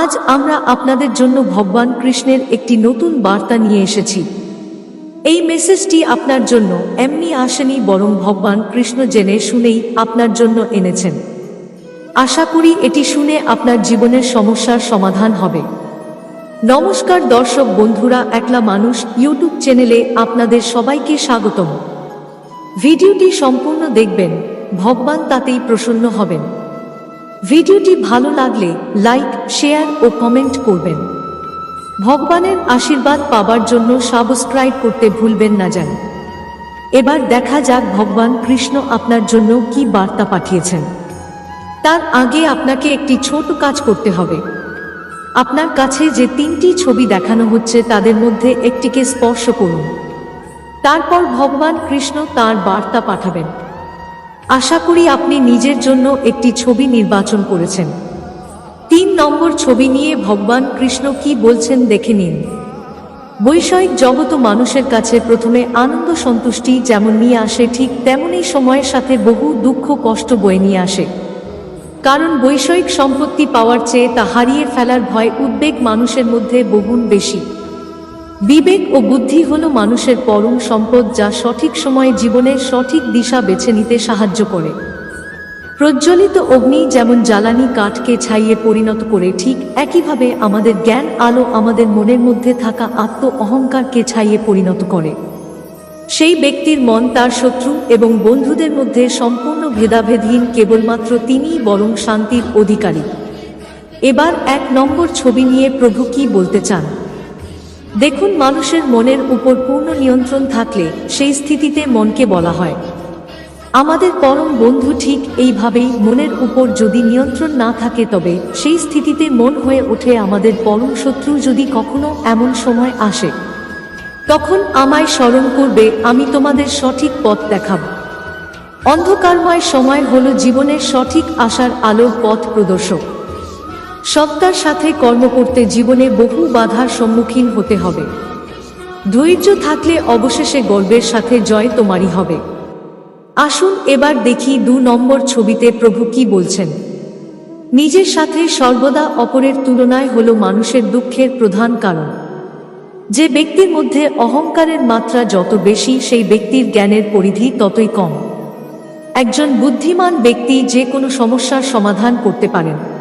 আজ আমরা আপনাদের জন্য ভগবান কৃষ্ণের একটি নতুন বার্তা নিয়ে এসেছি। এই মেসেজটি আপনার জন্য এমনি আসেনি বরং ভগবান কৃষ্ণ জেনে শুনেই আপনার জন্য এনেছেন। আশা করি এটি শুনে আপনার জীবনের সমস্যার সমাধান হবে। নমস্কার দর্শক বন্ধুরা, একলা মানুষ ইউটিউব চ্যানেলে আপনাদের সবাইকে স্বাগতম। ভিডিওটি সম্পূর্ণ দেখবেন, ভগবান তাতেই প্রসন্ন হবেন। ভিডিওটি ভালো লাগলে লাইক, শেয়ার ও কমেন্ট করবেন। ভগবানের আশীর্বাদ পাবার জন্য সাবস্ক্রাইব করতে ভুলবেন না যেন। এবার দেখা যাক ভগবান কৃষ্ণ আপনার জন্য কি বার্তা পাঠিয়েছেন। তার আগে আপনাকে একটি ছোট কাজ করতে হবে। আপনার কাছে যে তিনটি ছবি দেখানো হচ্ছে তাদের মধ্যে একটিকে স্পর্শ করুন। তারপর ভগবান কৃষ্ণ তার বার্তা পাঠাবেন। আশা করি আপনি নিজের জন্য একটি ছবি নির্বাচন করেছেন। তিন নম্বর ছবি নিয়ে ভগবান কৃষ্ণ কি বলছেন দেখে নিন। বৈষয়িক জগত মানুষের কাছে প্রথমে আনন্দ সন্তুষ্টি যেমন নিয়ে আসে ঠিক তেমনই সময়ের সাথে বহু দুঃখ কষ্ট বয়ে নিয়ে আসে। কারণ বৈষয়িক সম্পত্তি পাওয়ার চেয়ে তা হারিয়ে ফেলার ভয় উদ্বেগ মানুষের মধ্যে বহুগুণ বেশি। বিবেক ও বুদ্ধি হল মানুষের পরম সম্পদ যা সঠিক সময়ে জীবনের সঠিক দিশা বেছে নিতে সাহায্য করে। প্রজ্বলিত অগ্নি যেমন জ্বালানি কাঠকে ছাইয়ে পরিণত করে, ঠিক একইভাবে আমাদের জ্ঞান আলো আমাদের মনের মধ্যে থাকা আত্ম অহংকারকে ছাইয়ে পরিণত করে। সেই ব্যক্তির মন তার শত্রু এবং বন্ধুদের মধ্যে সম্পূর্ণ ভেদাভেদহীন কেবলমাত্র তিনিই বরং শান্তির অধিকারী। এবার এক নম্বর ছবি নিয়ে প্রভু কি বলতে চান? দেখুন মানুষের মনের উপর পূর্ণ নিয়ন্ত্রণ থাকলে সেই স্থিতিতে মনকে বলা হয়। আমাদের পরম বন্ধু ঠিক এইভাবেই মনের উপর যদি নিয়ন্ত্রণ না থাকে তবে সেই স্থিতিতে মন হয়ে ওঠে আমাদের পরম শত্রু যদি কখনো এমন সময় আসে। তখন আমায় স্মরণ করবে, আমি তোমাদের সঠিক পথ দেখাব। অন্ধকারময় সময় হল জীবনের সঠিক আশার আলোর পথ প্রদর্শক। সত্তার সাথে কর্ম করতে জীবনে বহু বাধার সম্মুখীন হতে হবে। ধৈর্য থাকলে অবশেষে গর্বের সাথে জয় তোমারই হবে। আসুন এবার দেখি দু নম্বর ছবিতে প্রভু কি বলছেন। নিজের সাথে সর্বদা অপরের তুলনায় হল মানুষের দুঃখের প্রধান কারণ। যে ব্যক্তির মধ্যে অহংকারের মাত্রা যত বেশি, সেই ব্যক্তির জ্ঞানের পরিধি ততই কম। একজন বুদ্ধিমান ব্যক্তি যে কোনো সমস্যার সমাধান করতে পারেন।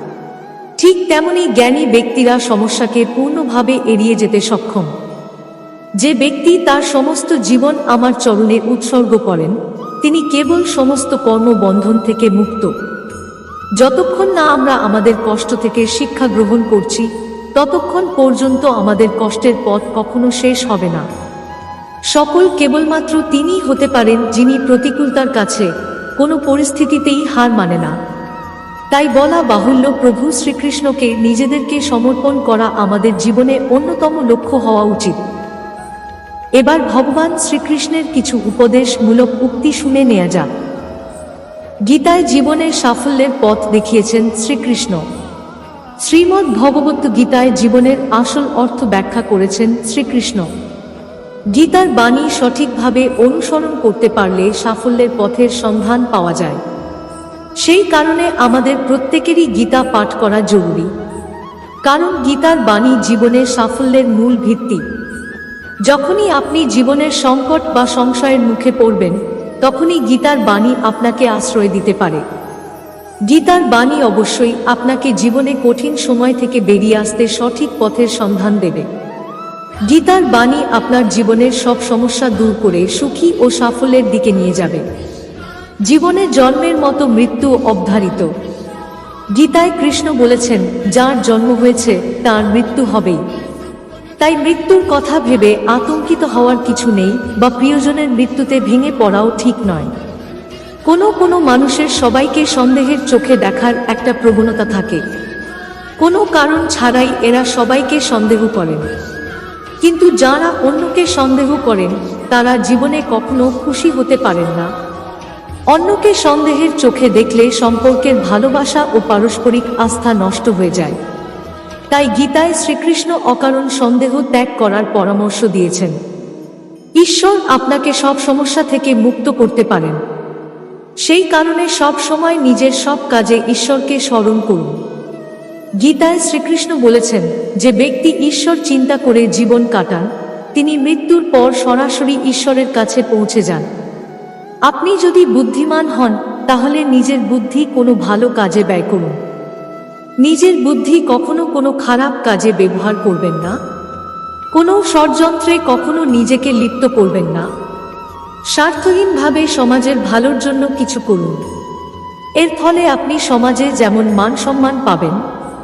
ঠিক তেমনি জ্ঞানী ব্যক্তিরা সমস্যাকে পূর্ণভাবে এড়িয়ে যেতে সক্ষম। যে ব্যক্তি তার সমস্ত জীবন আমার চরণে উৎসর্গ করেন, তিনি কেবল সমস্ত কর্মবন্ধন থেকে মুক্ত। যতক্ষণ না আমরা আমাদের কষ্ট থেকে শিক্ষা গ্রহণ করছি, ততক্ষণ পর্যন্ত আমাদের কষ্টের পথ কখনো শেষ হবে না। সকল কেবলমাত্র তিনিই হতে পারেন যিনি প্রতিকূলতার কাছে কোনো পরিস্থিতিতেই হার মানে না। তাই বলা বাহুল্য প্রভু শ্রীকৃষ্ণকে নিজেদেরকে সমর্পণ করা আমাদের জীবনে অন্যতম লক্ষ্য হওয়া উচিত। এবার ভগবান শ্রীকৃষ্ণের কিছু উপদেশমূলক উক্তি শুনে নেওয়া যাক। গীতায় জীবনের সাফল্যের পথ দেখিয়েছেন শ্রীকৃষ্ণ। শ্রীমদ্ ভগবত গীতায় জীবনের আসল অর্থ ব্যাখ্যা করেছেন শ্রীকৃষ্ণ। গীতার বাণী সঠিকভাবে অনুসরণ করতে পারলে সাফল্যের পথের সন্ধান পাওয়া যায়। সেই কারণে আমাদের প্রত্যেকেরই গীতা পাঠ করা জরুরি। কারণ গীতার বাণী জীবনের সাফল্যের মূল ভিত্তি। যখনই আপনি জীবনের সংকট বা সংশয়ের মুখে পড়বেন, তখনই গীতার বাণী আপনাকে আশ্রয় দিতে পারে। গীতার বাণী অবশ্যই আপনাকে জীবনে কঠিন সময় থেকে বেরিয়ে আসতে সঠিক পথের সন্ধান দেবে। গীতার বাণী আপনার জীবনের সব সমস্যা দূর করে সুখী ও সাফল্যের দিকে নিয়ে যাবে। জীবনে জন্মের মতো মৃত্যু অবধারিত। গীতায় কৃষ্ণ বলেছেন, যার জন্ম হয়েছে, তার মৃত্যু হবেই। তাই মৃত্যুর কথা ভেবে আতঙ্কিত হওয়ার কিছু নেই বা প্রিয়জনের মৃত্যুতে ভেঙে পড়াও ঠিক নয়। কোনো কোনো মানুষের সবাইকে সন্দেহের চোখে দেখার একটা প্রবণতা থাকে। কোনো কারণ ছাড়াই এরা সবাইকে সন্দেহ করেন। কিন্তু যারা অন্যকে সন্দেহ করেন, তারা জীবনে কখনো খুশি হতে পারেন না। অন্যকে সন্দেহের চোখে দেখলে সম্পর্কের ভালোবাসা ও পারস্পরিক আস্থা নষ্ট হয়ে যায়। তাই গীতায় শ্রীকৃষ্ণ অকারণ সন্দেহ ত্যাগ করার পরামর্শ দিয়েছেন। ঈশ্বর আপনাকে সব সমস্যা থেকে মুক্ত করতে পারেন। সেই কারণে সব সময় নিজের সব কাজে ঈশ্বরকে স্মরণ করুন। গীতায় শ্রীকৃষ্ণ বলেছেন যে ব্যক্তি ঈশ্বর চিন্তা করে জীবন কাটান, তিনি মৃত্যুর পর সরাসরি ঈশ্বরের কাছে পৌঁছে যান। আপনি যদি বুদ্ধিমান হন, তাহলে নিজের বুদ্ধি কোনো ভালো কাজে ব্যয় করুন। নিজের বুদ্ধি কখনো কোনো খারাপ কাজে ব্যবহার করবেন না। কোনো ষড়যন্ত্রে কখনো নিজেকে লিপ্ত করবেন না। স্বার্থহীনভাবে সমাজের ভালোর জন্য কিছু করুন। এর ফলে আপনি সমাজে যেমন মান সম্মান পাবেন,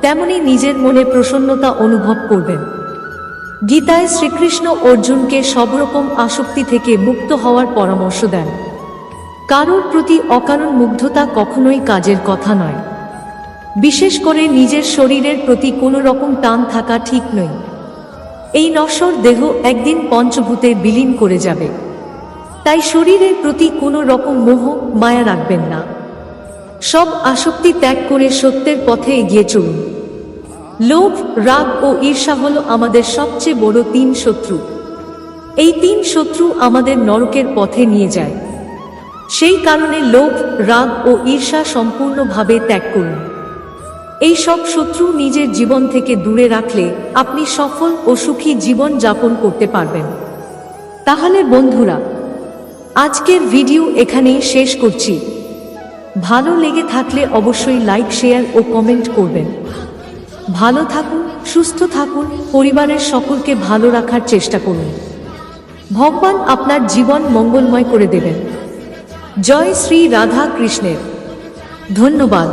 তেমনি নিজের মনে প্রসন্নতা অনুভব করবেন। গীতায় শ্রীকৃষ্ণ অর্জুনকে সব রকম আসক্তি থেকে মুক্ত হওয়ার পরামর্শ দেন। কারোর প্রতি অকারণ মুগ্ধতা কখনোই কাজের কথা নয়। বিশেষ করে নিজের শরীরের প্রতি কোনো রকম টান থাকা ঠিক নয়। এই নশ্বর দেহ একদিন পঞ্চভূতে বিলীন করে যাবে। তাই শরীরের প্রতি কোনো রকম মোহ, মায়া রাখবেন না। সব আসক্তি ত্যাগ করে সত্যের পথে এগিয়ে চলুন। লোভ, রাগ ও ঈর্ষা হল আমাদের সবচেয়ে বড় তিন শত্রু। এই তিন শত্রু আমাদের নরকের পথে নিয়ে যায়। সেই কারণে লোভ রাগ ও ঈর্ষা সম্পূর্ণভাবে ত্যাগ করুন। এই সব শত্রু নিজের জীবন থেকে দূরে রাখলে আপনি সফল ও সুখী জীবন যাপন করতে পারবেন। তাহলে বন্ধুরা, আজকের ভিডিও এখানেই শেষ করছি। ভালো লেগে থাকলে অবশ্যই লাইক, শেয়ার ও কমেন্ট করবেন। ভালো থাকুন, সুস্থ থাকুন, পরিবারের সকলকে ভালো রাখার চেষ্টা করুন। ভগবান আপনার জীবন মঙ্গলময় করে দেবেন। জয় শ্রী রাধা কৃষ্ণের ধন্যবাদ